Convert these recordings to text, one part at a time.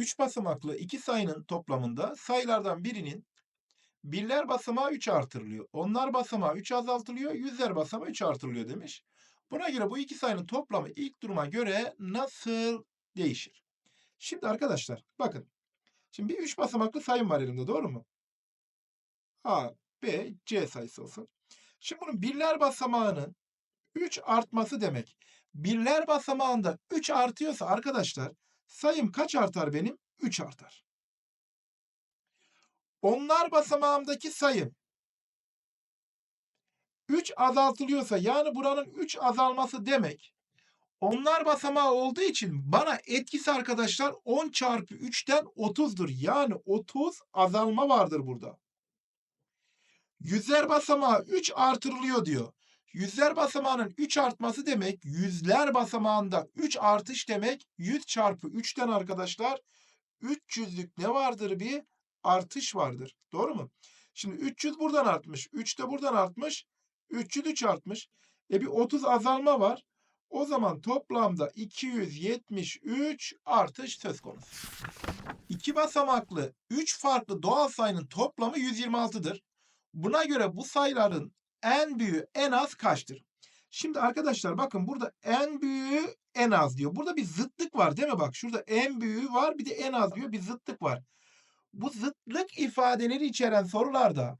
3 basamaklı iki sayının toplamında sayılardan birinin birler basamağı 3 artırılıyor. Onlar basamağı 3 azaltılıyor. Yüzler basamağı 3 artırılıyor demiş. Buna göre bu iki sayının toplamı ilk duruma göre nasıl değişir? Şimdi arkadaşlar bakın. Şimdi bir 3 basamaklı sayım var elimde doğru mu? A, B, C sayısı olsun. Şimdi bunun birler basamağının 3 artması demek. Birler basamağında 3 artıyorsa arkadaşlar sayım kaç artar benim? 3 artar. Onlar basamağımdaki sayım 3 azaltılıyorsa yani buranın 3 azalması demek. Onlar basamağı olduğu için bana etkisi arkadaşlar 10 çarpı 3'ten 30'dur. Yani 30 azalma vardır burada. Yüzler basamağı 3 artırılıyor diyor. Yüzler basamağının 3 artması demek yüzler basamağında 3 artış demek 100 çarpı 3'ten arkadaşlar 300'lük ne vardır bir artış vardır. Doğru mu? Şimdi 300 buradan artmış. 3 de buradan artmış. 303 artmış. E bir 30 azalma var. O zaman toplamda 273 artış söz konusu. İki basamaklı 3 farklı doğal sayının toplamı 126'dır. Buna göre bu sayıların en büyüğü en az kaçtır? Şimdi arkadaşlar bakın burada en büyüğü en az diyor. Burada bir zıtlık var değil mi? Bak şurada en büyüğü var bir de en az diyor. Bir zıtlık var. Bu zıtlık ifadeleri içeren sorularda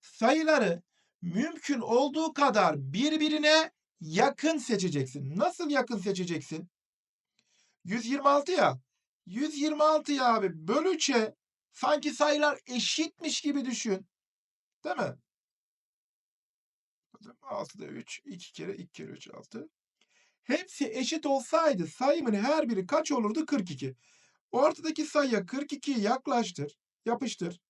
sayıları mümkün olduğu kadar birbirine yakın seçeceksin. Nasıl yakın seçeceksin? 126 ya. 126 ya abi bölü üçe sanki sayılar eşitmiş gibi düşün. Değil mi? 6'da 3, 2 kere 2 kere 3 6. Hepsi eşit olsaydı sayımın her biri kaç olurdu? 42. Ortadaki sayıya 42'yi yaklaştır, yapıştır.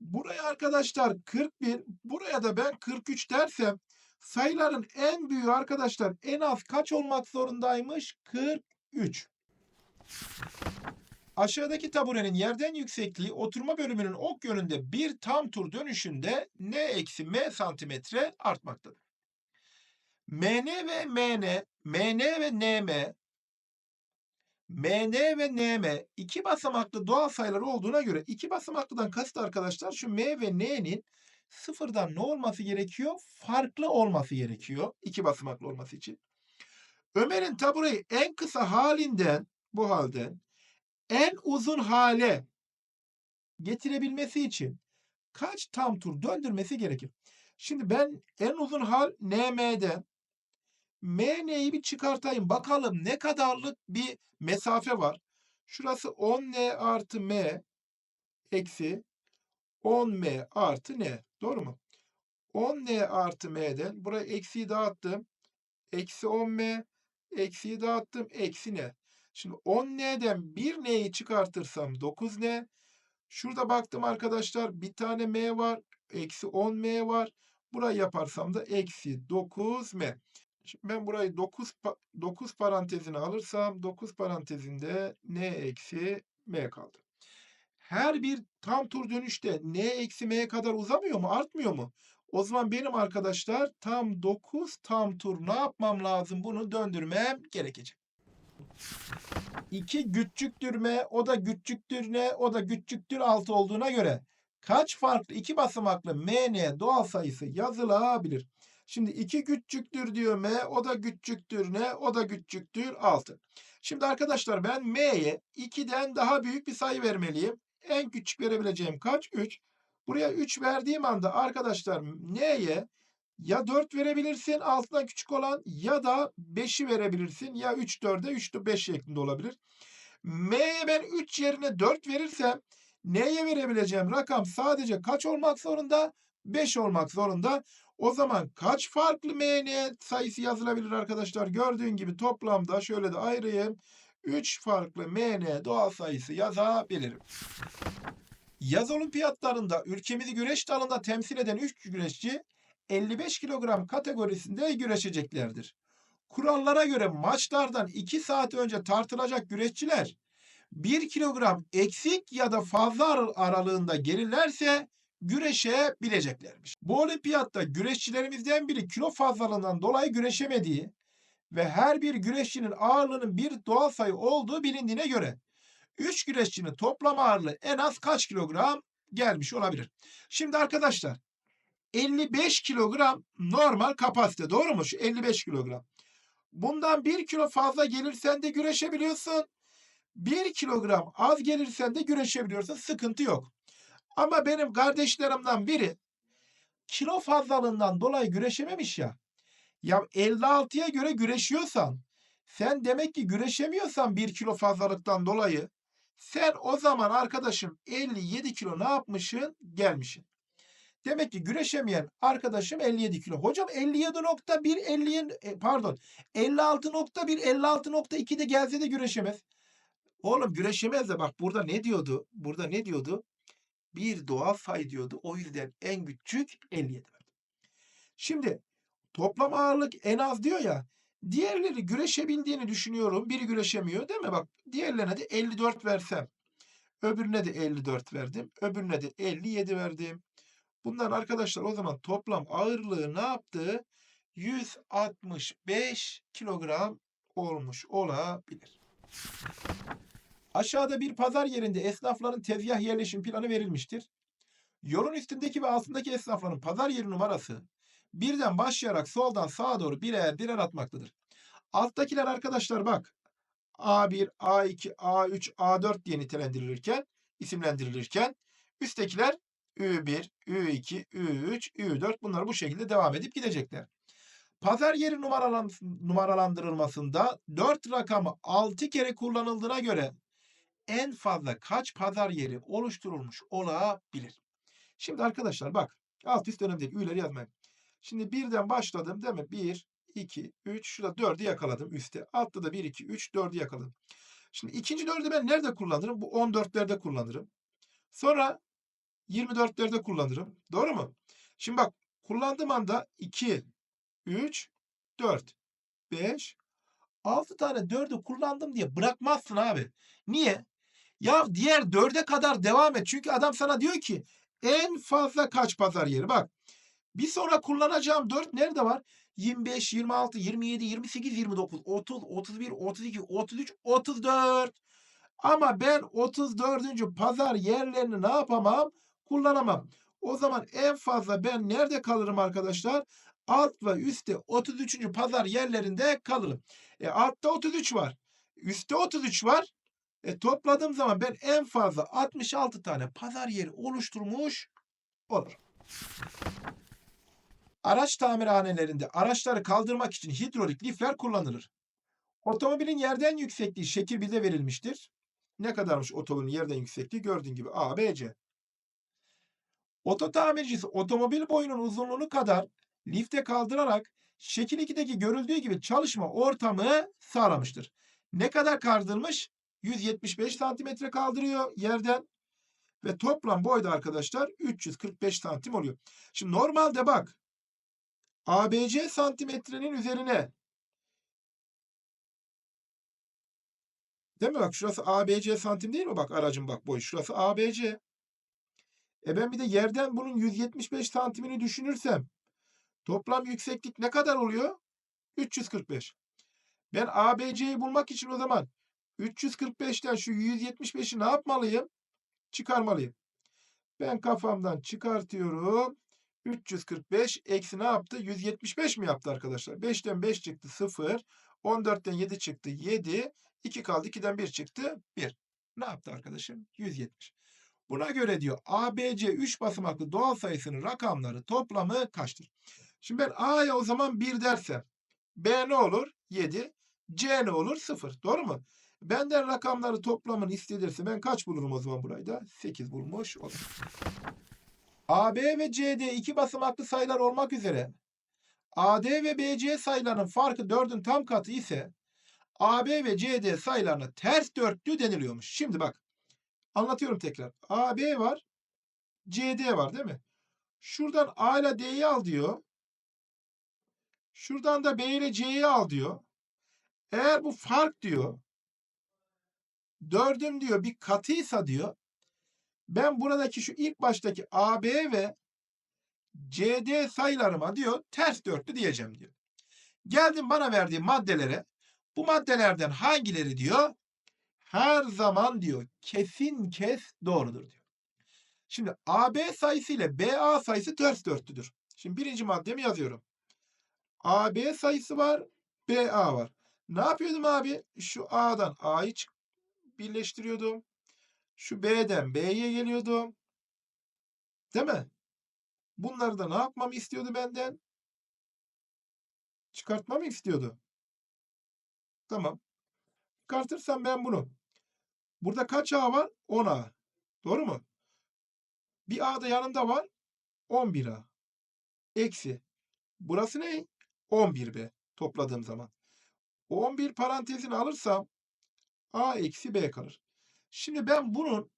Buraya arkadaşlar 41, buraya da ben 43 dersem sayıların en büyüğü arkadaşlar en az kaç olmak zorundaymış? 43. Aşağıdaki taburenin yerden yüksekliği oturma bölümünün ok yönünde bir tam tur dönüşünde n eksi m santimetre artmaktadır. mn ve mn, mn ve nm, mn ve nm iki basamaklı doğal sayılar olduğuna göre iki basamaklıdan kasıt arkadaşlar şu m ve n'nin sıfırdan ne olması gerekiyor? Farklı olması gerekiyor iki basamaklı olması için. Ömer'in tabureyi en kısa halinden bu halden en uzun hale getirebilmesi için kaç tam tur döndürmesi gerekir? Şimdi ben en uzun hal NM'den MN'yi bir çıkartayım. Bakalım ne kadarlık bir mesafe var. Şurası 10N artı M eksi 10M artı N. Doğru mu? 10N artı M'den buraya eksiyi dağıttım. Eksi 10M eksiyi dağıttım. Eksi N. Şimdi 10N'den 1N'yi çıkartırsam 9N. Şurada baktım arkadaşlar bir tane M var. Eksi 10M var. Burayı yaparsam da eksi 9M. Şimdi ben burayı 9, 9 parantezine alırsam 9 parantezinde N eksi M kaldı. Her bir tam tur dönüşte N eksi M'ye kadar uzamıyor mu? Artmıyor mu? O zaman benim arkadaşlar tam 9 tam tur ne yapmam lazım? Bunu döndürmem gerekecek. 2 küçüktür m, o da küçüktür ne, o da küçüktür 6 olduğuna göre kaç farklı iki basamaklı mn doğal sayısı yazılabilir? Şimdi 2 küçüktür diyor m, o da küçüktür ne, o da küçüktür 6. Şimdi arkadaşlar ben m'ye 2'den daha büyük bir sayı vermeliyim. En küçük verebileceğim kaç? 3. Buraya 3 verdiğim anda arkadaşlar n'ye ya 4 verebilirsin altından küçük olan ya da 5'i verebilirsin. Ya 3 4'e 3 de 5 şeklinde olabilir. M'ye ben 3 yerine 4 verirsem N'ye verebileceğim rakam sadece kaç olmak zorunda? 5 olmak zorunda. O zaman kaç farklı MN sayısı yazılabilir arkadaşlar? Gördüğün gibi toplamda şöyle de ayırayım. 3 farklı MN doğal sayısı yazabilirim. Yaz olimpiyatlarında ülkemizi güreş dalında temsil eden 3 güreşçi 55 kilogram kategorisinde güreşeceklerdir. Kurallara göre maçlardan 2 saat önce tartılacak güreşçiler 1 kilogram eksik ya da fazla aralığında gelirlerse güreşebileceklermiş. Bu olimpiyatta güreşçilerimizden biri kilo fazlalığından dolayı güreşemediği ve her bir güreşçinin ağırlığının bir doğal sayı olduğu bilindiğine göre 3 güreşçinin toplam ağırlığı en az kaç kilogram gelmiş olabilir? Şimdi arkadaşlar 55 kilogram normal kapasite doğru mu? Şu 55 kilogram. Bundan 1 kilo fazla gelirsen de güreşebiliyorsun. 1 kilogram az gelirsen de güreşebiliyorsun. Sıkıntı yok. Ama benim kardeşlerimden biri kilo fazlalığından dolayı güreşememiş ya. Ya 56'ya göre güreşiyorsan sen demek ki güreşemiyorsan 1 kilo fazlalıktan dolayı sen o zaman arkadaşım 57 kilo ne yapmışsın? Gelmişsin. Demek ki güreşemeyen arkadaşım 57 kilo. Hocam 57.1 50 e, pardon 56.1 56.2 de gelse de güreşemez. Oğlum güreşemez de bak burada ne diyordu? Burada ne diyordu? Bir doğal sayı diyordu. O yüzden en küçük 57 verdim. Şimdi toplam ağırlık en az diyor ya. Diğerleri güreşebildiğini düşünüyorum. Biri güreşemiyor değil mi? Bak diğerlerine de 54 versem. Öbürüne de 54 verdim. Öbürüne de 57 verdim. Bunlar arkadaşlar o zaman toplam ağırlığı ne yaptı? 165 kilogram olmuş olabilir. Aşağıda bir pazar yerinde esnafların tezgah yerleşim planı verilmiştir. Yolun üstündeki ve altındaki esnafların pazar yeri numarası birden başlayarak soldan sağa doğru birer birer atmaktadır. Alttakiler arkadaşlar bak A1, A2, A3, A4 diye nitelendirilirken, isimlendirilirken üsttekiler Ü1, Ü2, Ü3, Ü4 bunlar bu şekilde devam edip gidecekler. Pazar yeri numaralan, numaralandırılmasında 4 rakamı 6 kere kullanıldığına göre en fazla kaç pazar yeri oluşturulmuş olabilir? Şimdi arkadaşlar bak alt üst önemli değil. Ü'leri yazmayın. Şimdi birden başladım değil mi? 1, 2, 3, şurada 4'ü yakaladım üstte. Altta da 1, 2, 3, 4'ü yakaladım. Şimdi ikinci 4'ü ben nerede kullanırım? Bu 14'lerde kullanırım. Sonra 24'lerde kullanırım. Doğru mu? Şimdi bak kullandığım anda 2, 3, 4, 5, 6 tane 4'ü kullandım diye bırakmazsın abi. Niye? Ya diğer 4'e kadar devam et. Çünkü adam sana diyor ki en fazla kaç pazar yeri? Bak bir sonra kullanacağım 4 nerede var? 25, 26, 27, 28, 29, 30, 31, 32, 33, 34. Ama ben 34. pazar yerlerini ne yapamam? Kullanamam. O zaman en fazla ben nerede kalırım arkadaşlar? Alt ve üstte 33. pazar yerlerinde kalırım. E altta 33 var. Üstte 33 var. E topladığım zaman ben en fazla 66 tane pazar yeri oluşturmuş olur. Araç tamirhanelerinde araçları kaldırmak için hidrolik lifler kullanılır. Otomobilin yerden yüksekliği şekil 1'de verilmiştir. Ne kadarmış otomobilin yerden yüksekliği? Gördüğün gibi A, B, C. Oto tamircisi otomobil boyunun uzunluğunu kadar lifte kaldırarak şekil 2'deki görüldüğü gibi çalışma ortamı sağlamıştır. Ne kadar kaldırmış? 175 santimetre kaldırıyor yerden. Ve toplam boyda arkadaşlar 345 santim oluyor. Şimdi normalde bak ABC santimetrenin üzerine Değil mi bak şurası ABC santim değil mi bak aracın bak boyu şurası ABC. E ben bir de yerden bunun 175 santimini düşünürsem toplam yükseklik ne kadar oluyor? 345. Ben ABC'yi bulmak için o zaman 345'ten şu 175'i ne yapmalıyım? Çıkarmalıyım. Ben kafamdan çıkartıyorum. 345 eksi ne yaptı? 175 mi yaptı arkadaşlar? 5'ten 5 çıktı 0. 14'ten 7 çıktı 7. 2 kaldı 2'den 1 çıktı 1. Ne yaptı arkadaşım? 170. Buna göre diyor ABC 3 basamaklı doğal sayısının rakamları toplamı kaçtır? Şimdi ben A'ya o zaman 1 dersem B ne olur? 7. C ne olur? 0. Doğru mu? Benden rakamları toplamını istedilirse ben kaç bulurum o zaman burayı da? 8 bulmuş olurum. AB ve CD iki basamaklı sayılar olmak üzere AD ve BC sayılarının farkı 4'ün tam katı ise AB ve CD sayılarına ters dörtlü deniliyormuş. Şimdi bak anlatıyorum tekrar. AB var CD var değil mi? Şuradan A ile D'yi al diyor. Şuradan da B ile C'yi al diyor. Eğer bu fark diyor dördün diyor bir katıysa diyor ben buradaki şu ilk baştaki AB ve CD sayılarıma diyor ters dörtlü diyeceğim diyor. Geldim bana verdiği maddelere bu maddelerden hangileri diyor her zaman diyor kesin kes doğrudur diyor. Şimdi AB sayısı ile BA sayısı ters dörtlüdür. Şimdi birinci maddemi yazıyorum. AB sayısı var, BA var. Ne yapıyordum abi? Şu A'dan A'yı birleştiriyordum. Şu B'den B'ye geliyordum. Değil mi? Bunları da ne yapmamı istiyordu benden? Çıkartmamı istiyordu. Tamam. Çıkartırsam ben bunu. Burada kaç A var? 10 A. Doğru mu? Bir A da yanında var. 11 A. Eksi. Burası ne? 11 B. Topladığım zaman. 11 parantezini alırsam A eksi B kalır. Şimdi ben bunun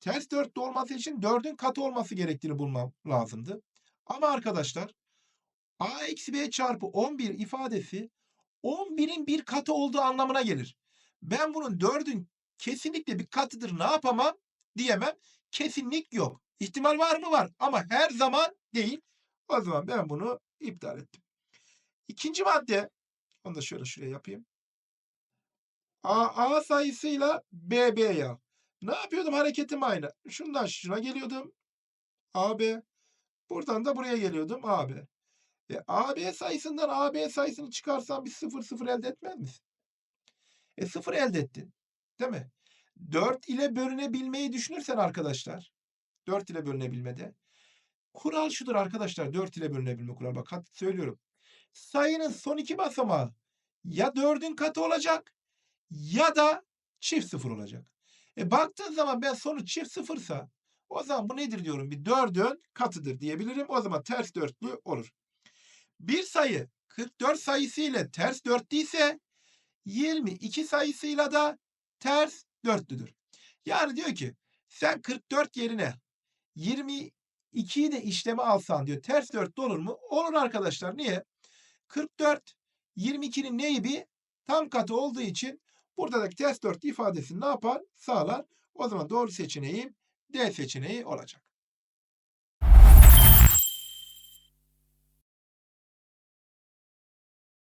ters dörtlü olması için 4'ün katı olması gerektiğini bulmam lazımdı. Ama arkadaşlar A eksi B çarpı 11 ifadesi 11'in bir katı olduğu anlamına gelir. Ben bunun 4'ün kesinlikle bir katıdır ne yapamam diyemem. Kesinlik yok. İhtimal var mı? Var. Ama her zaman değil. O zaman ben bunu iptal ettim. İkinci madde. Onu da şöyle şuraya yapayım. A, A sayısıyla B, B ya. Ne yapıyordum? Hareketim aynı. Şundan şuna geliyordum. AB. Buradan da buraya geliyordum. AB. E, AB sayısından AB sayısını çıkarsan bir sıfır sıfır elde etmez misin? E sıfır elde ettin. Değil mi? 4 ile bölünebilmeyi düşünürsen arkadaşlar. 4 ile bölünebilmede. Kural şudur arkadaşlar. 4 ile bölünebilme kuralı. Bak söylüyorum. Sayının son iki basamağı ya 4'ün katı olacak ya da çift sıfır olacak. E baktığın zaman ben sonu çift sıfırsa o zaman bu nedir diyorum? Bir 4'ün katıdır diyebilirim. O zaman ters dörtlü olur. Bir sayı 44 sayısı ile ters dörtlü ise 22 sayısıyla da ters dörtlüdür. Yani diyor ki sen 44 yerine 22'yi de işleme alsan diyor. Ters dörtlü olur mu? Olur arkadaşlar. Niye? 44 22'nin neyi bir tam katı olduğu için buradaki ters dörtlü ifadesini ne yapar? Sağlar. O zaman doğru seçeneğim D seçeneği olacak.